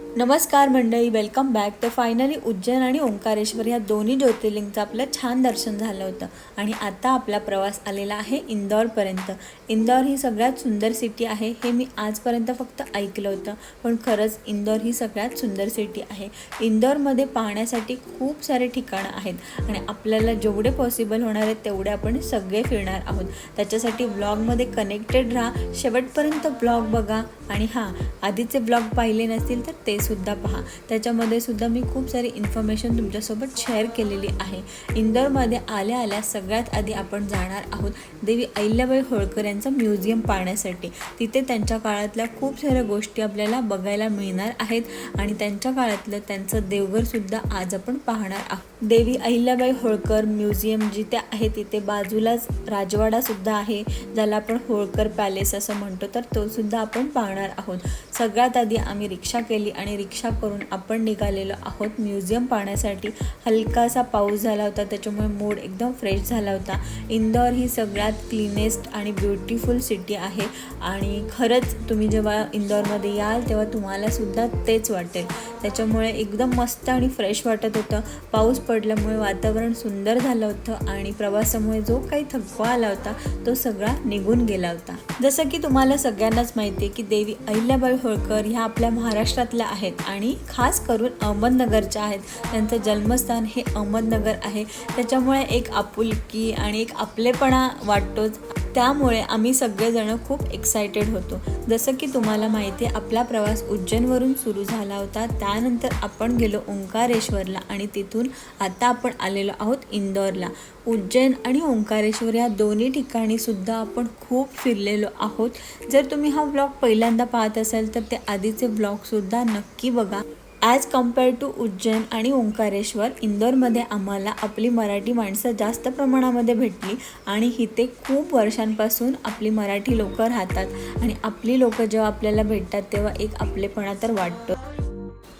नमस्कार मंडळी welcome back तर फायनली उज्जैन आणि ओंकारेश्वर या दोन्ही ज्योतिर्लिंगचं आपलं छान दर्शन झालं होतं. आणि आता आपला प्रवास आलेला आहे इंदौरपर्यंत. इंदौर ही सगळ्यात सुंदर सिटी आहे हे मी आजपर्यंत फक्त ऐकलं होतं. पण खरंच इंदौर ही सगळ्यात सुंदर सिटी आहे. इंदौरमध्ये पाहण्यासाठी खूप सारे ठिकाणं आहेत. आणि आपल्याला जेवढे पॉसिबल होणार आहेत तेवढे आपण सगळे फिरणार आहोत. त्याच्यासाठी ब्लॉगमध्ये कनेक्टेड राहा. शेवटपर्यंत ब्लॉग बघा. आणि हां आधीचे ब्लॉग पाहिले नसतील तर ते सुद्धा पहा. त्याच्यामध्ये सुद्धा मी खूप सारी इन्फॉर्मेशन तुमच्यासोबत शेअर केलेली आहे. इंदोरमध्ये आल्या आल्या सगळ्यात आधी आपण जाणार आहोत देवी अहिल्याबाई होळकर यांचं म्युझियम पाहण्यासाठी. तिथे त्यांच्या काळातल्या खूप साऱ्या गोष्टी आपल्याला बघायला मिळणार आहेत आणि त्यांच्या काळातलं त्यांचं देवघरसुद्धा आज आपण पाहणार आहोत. देवी अहिल्याबाई होळकर म्युझियम जिथे आहे तिथे बाजूलाच राजवाडासुद्धा आहे ज्याला आपण होळकर पॅलेस असं म्हणतो तर तो सुद्धा आपण पाहणार आहोत. सगळ्यात आधी आम्ही रिक्षा केली आणि रिक्षा करून आपण निघालेलो आहोत म्युझियम पाहण्यासाठी. हलकासा पाऊस झाला होता त्याच्यामुळे मूड एकदम फ्रेश झाला होता. इंदौर ही सगळ्यात क्लीनेस्ट आणि ब्युटिफुल सिटी आहे. आणि खरंच तुम्ही जेव्हा इंदौरमध्ये याल तेव्हा तुम्हालासुद्धा तेच वाटेल. त्याच्यामुळे एकदम मस्त आणि फ्रेश वाटत होतं. पाऊस पडल्यामुळे वातावरण सुंदर झालं होतं आणि प्रवासामुळे जो काही थकवा आला होता तो सगळा निघून गेला होता. जसं की तुम्हाला सगळ्यांनाच माहिती आहे की देवी अहिल्याबाई हो होळकर ह्या आपल्या महाराष्ट्रातल्या आहेत आणि खास करून अहमदनगरच्या आहेत. त्यांचं जन्मस्थान हे अहमदनगर आहे. त्याच्यामुळे एक आपुलकी आणि एक आपलेपणा वाटतोच. त्यामुळे आम्ही सगळेजण खूप एक्सायटेड होतो. जसं की तुम्हाला माहिती आहे आपला प्रवास उज्जैनवरून सुरू झाला होता. त्यानंतर आपण गेलो ओंकारेश्वरला आणि तिथून आता आपण आलेलो आहोत इंदौरला. उज्जैन आणि ओंकारेश्वर या दोन्ही ठिकाणी सुद्धा आपण खूप फिरलेलो आहोत. जर तुम्ही हा ब्लॉग पहिल्यांदा पाहत असाल तर ते आधीचे ब्लॉगसुद्धा नक्की बघा. ॲज कंपेअर टू उज्जैन आणि ओंकारेश्वर इंदोरमध्ये आम्हाला आपली मराठी माणसं जास्त प्रमाणामध्ये भेटली आणि इथे खूप वर्षांपासून आपली मराठी लोकं राहतात. आणि आपली लोकं जेव्हा आपल्याला भेटतात तेव्हा एक आपलेपणा तर वाटतो.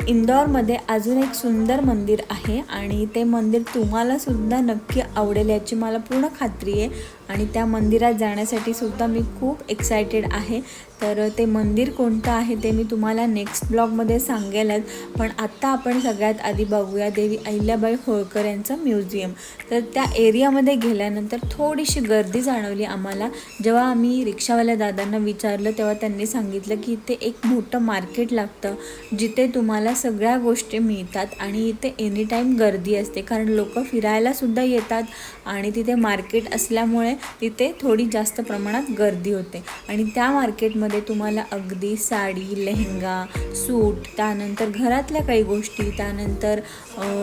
इंदौरमध्ये अजून एक सुंदर मंदिर आहे आणि ते मंदिर तुम्हाला सुद्धा नक्की आवडेल याची मला पूर्ण खात्री आहे. आणि त्या मंदिरात जाण्यासाठी सुद्धा मी खूप एक्सायटेड आहे. तर ते मंदिर कोणतं आहे ते मी तुम्हाला नेक्स्ट ब्लॉगमध्ये सांगेलच. पण आत्ता आपण सगळ्यात आधी बघूया देवी अहिल्याबाई होळकर यांचं म्युझियम. तर त्या एरियामध्ये गेल्यानंतर थोडीशी गर्दी जाणवली आम्हाला. जेव्हा आम्ही रिक्षावाल्या दादांना विचारलं तेव्हा त्यांनी सांगितलं की इथे एक मोठं मार्केट लागतं जिथे तुम्हाला सगळ्या गोष्टी मिळतात आणि इथे एनी टाईम गर्दी असते. कारण लोक फिरायलासुद्धा येतात आणि तिथे मार्केट असल्यामुळे तिथे थोडी जास्त प्रमाणात गर्दी होते. आणि त्या मार्केटमध्ये तुम्हाला अगदी साडी लेहंगा सूट त्यानंतर घरातल्या काही गोष्टी त्यानंतर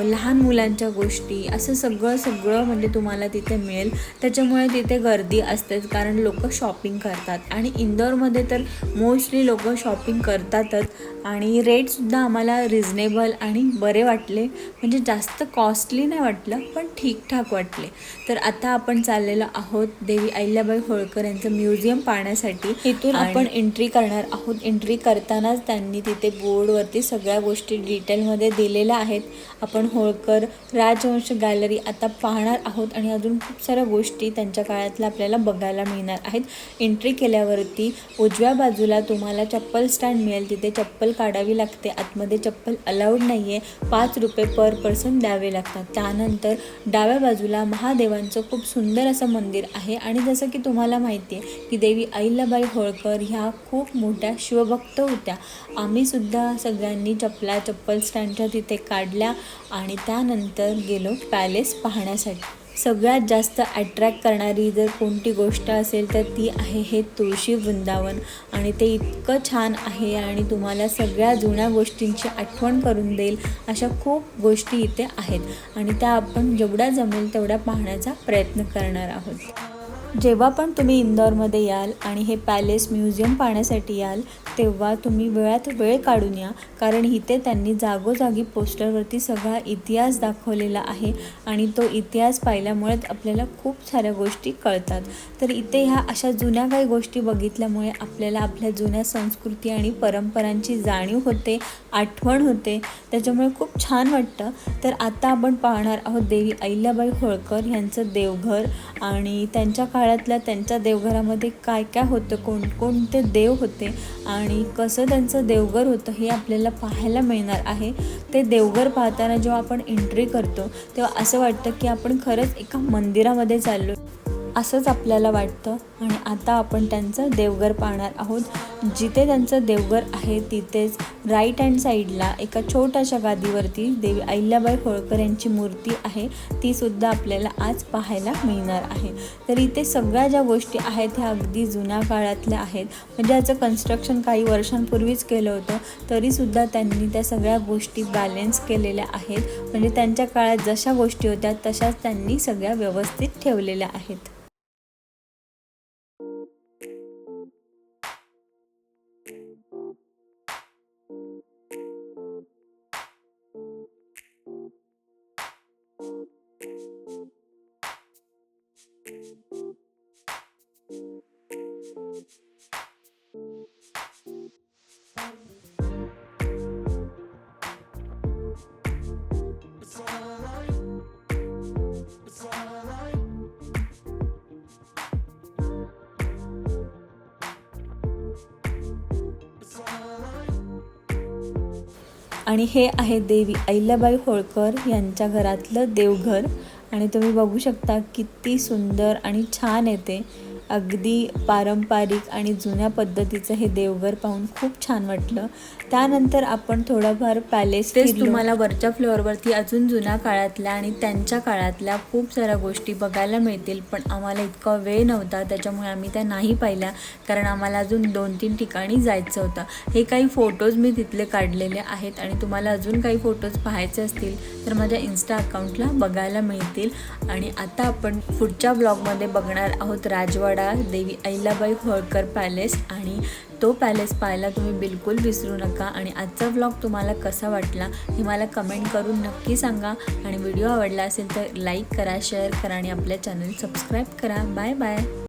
लहान मुलांच्या गोष्टी असं सगळं सगळं म्हणजे तुम्हाला तिथे मिळेल. त्याच्यामुळे तिथे गर्दी असतेच कारण लोक शॉपिंग करतात. आणि इंदोरमध्ये तर मोस्टली लोक शॉपिंग करतातच. आणि रेटसुद्धा आम्हाला रिझनेबल आणि बरे वाटले. म्हणजे जास्त कॉस्टली नाही वाटलं पण ठीकठाक वाटले. तर आता आपण चाललेलो आहोत देवी अहिल्याबाई होळकर यांचं म्युझियम पाहण्यासाठी इथून आपण एंट्री करणार आहोत. एंट्री करतानाच त्यांनी तिथे बोर्डवरती सगळ्या गोष्टी डिटेलमध्ये दिलेल्या आहेत. आपण होळकर राजवंश गॅलरी आता पाहणार आहोत आणि अजून खूप साऱ्या गोष्टी त्यांच्या काळातल्या आपल्याला बघायला मिळणार आहेत. एंट्री केल्यावरती उजव्या बाजूला तुम्हाला चप्पल स्टँड मिळेल. तिथे चप्पल काढावी लागते. आतमध्ये चप्पल अलाउड नाही आहे पाच रुपये पर पर्सन द्यावे लागतात. त्यानंतर डाव्या बाजूला महादेवांचं खूप सुंदर असं मंदिर आहे. आणि जसं की तुम्हाला माहिती आहे की देवी अहिल्याबाई होळकर ह्या खूप मोठ्या शिवभक्त होत्या. आम्ही सुद्धा सगळ्यांनी चपला चप्पल स्टँडच्या तिथे काढल्या आणि त्यानंतर गेलो पॅलेस पाहण्यासाठी. सगळ्यात जास्त अट्रॅक्ट करणारी जर कोणती गोष्ट असेल तर ती आहे हे तुळशी वृंदावन. आणि ते इतकं छान आहे आणि तुम्हाला सगळ्या जुन्या गोष्टींची आठवण करून देईल अशा खूप गोष्टी इथे आहेत. आणि त्या आपण जेवढ्या जमेल तेवढ्या पाहण्याचा प्रयत्न करणार आहोत. जेव्हा पण तुम्ही इंदौरमध्ये याल आणि हे पॅलेस म्युझियम पाहण्यासाठी याल तेव्हा तुम्ही वेळात वेळ काढून या. कारण इथे त्यांनी जागोजागी पोस्टरवरती सगळा इतिहास दाखवलेला आहे आणि तो इतिहास पाहिल्यामुळेच आपल्याला खूप साऱ्या गोष्टी कळतात. तर इथे ह्या अशा जुन्या काही गोष्टी बघितल्यामुळे आपल्याला आपल्या जुन्या संस्कृती आणि परंपरांची जाणीव होते आठवण होते. त्याच्यामुळे खूप छान वाटतं. तर आता आपण पाहणार आहोत देवी अहिल्याबाई होळकर यांचं देवघर आणि त्यांच्या काळ काळातल्या त्यांच्या देवघरामध्ये काय काय होतं कोणकोणते देव होते आणि कसं त्यांचं देवघर होतं हे आपल्याला पाहायला मिळणार आहे. ते देवघर पाहताना जेव्हा आपण एंट्री करतो तेव्हा असं वाटतं की आपण खरंच एका मंदिरामध्ये चाललो असंच आपल्याला वाटतं आणि आता आपण त्यांचं देवघर पाहणार आहोत. जिथे त्यांचं देवघर आहे तिथेच राईट हँड साईडला एका छोट्याशा गादीवरती देवी अहिल्याबाई होळकर यांची मूर्ती आहे. ती सुद्धा आपल्याला आज पाहायला मिळणार आहे. तर इथे सगळ्या ज्या गोष्टी आहेत ह्या अगदी जुन्या काळातल्या आहेत. म्हणजे याचं कन्स्ट्रक्शन काही वर्षांपूर्वीच केलं होतं. तरीसुद्धा त्यांनी त्या सगळ्या गोष्टी बॅलेन्स केलेल्या आहेत. म्हणजे त्यांच्या काळात जशा गोष्टी होत्या तशाच त्यांनी सगळ्या व्यवस्थित ठेवलेल्या आहेत. you. आणि हे आहे देवी अहिल्याबाई होळकर यांच्या घरातलं देवघर. आणि तुम्ही बघू शकता किती सुंदर आणि छान येते. अगदी पारंपरिक आणि जुन्या पद्धतीचं हे देवघर पाहून खूप छान वाटलं. त्यानंतर आपण थोडंफार पॅलेस तेच तुम्हाला वरच्या फ्लोअरवरती अजून जुन्या काळातल्या आणि त्यांच्या काळातल्या खूप साऱ्या गोष्टी बघायला मिळतील पण आम्हाला इतका वेळ नव्हता त्याच्यामुळे आम्ही त्या नाही पाहिल्या. कारण आम्हाला अजून दोन तीन ठिकाणी जायचं होतं. हे काही फोटोज मी तिथले काढलेले आहेत आणि तुम्हाला अजून काही फोटोज पाहायचे असतील तर माझ्या इन्स्टा अकाउंटला बघायला मिळतील. आणि आता आपण पुढच्या ब्लॉगमध्ये बघणार आहोत राजवाडा. देवी अहिल्याबाई होळकर पॅलेस आणि तो पॅलेस पाहायला तुम्ही बिलकुल विसरू नका. आणि आजचा ब्लॉग तुम्हाला कसा वाटला हे मला कमेंट करून नक्की सांगा. आणि व्हिडिओ आवडला असेल तर लाईक करा शेअर करा आणि आपल्या चॅनल सबस्क्राईब करा. Bye bye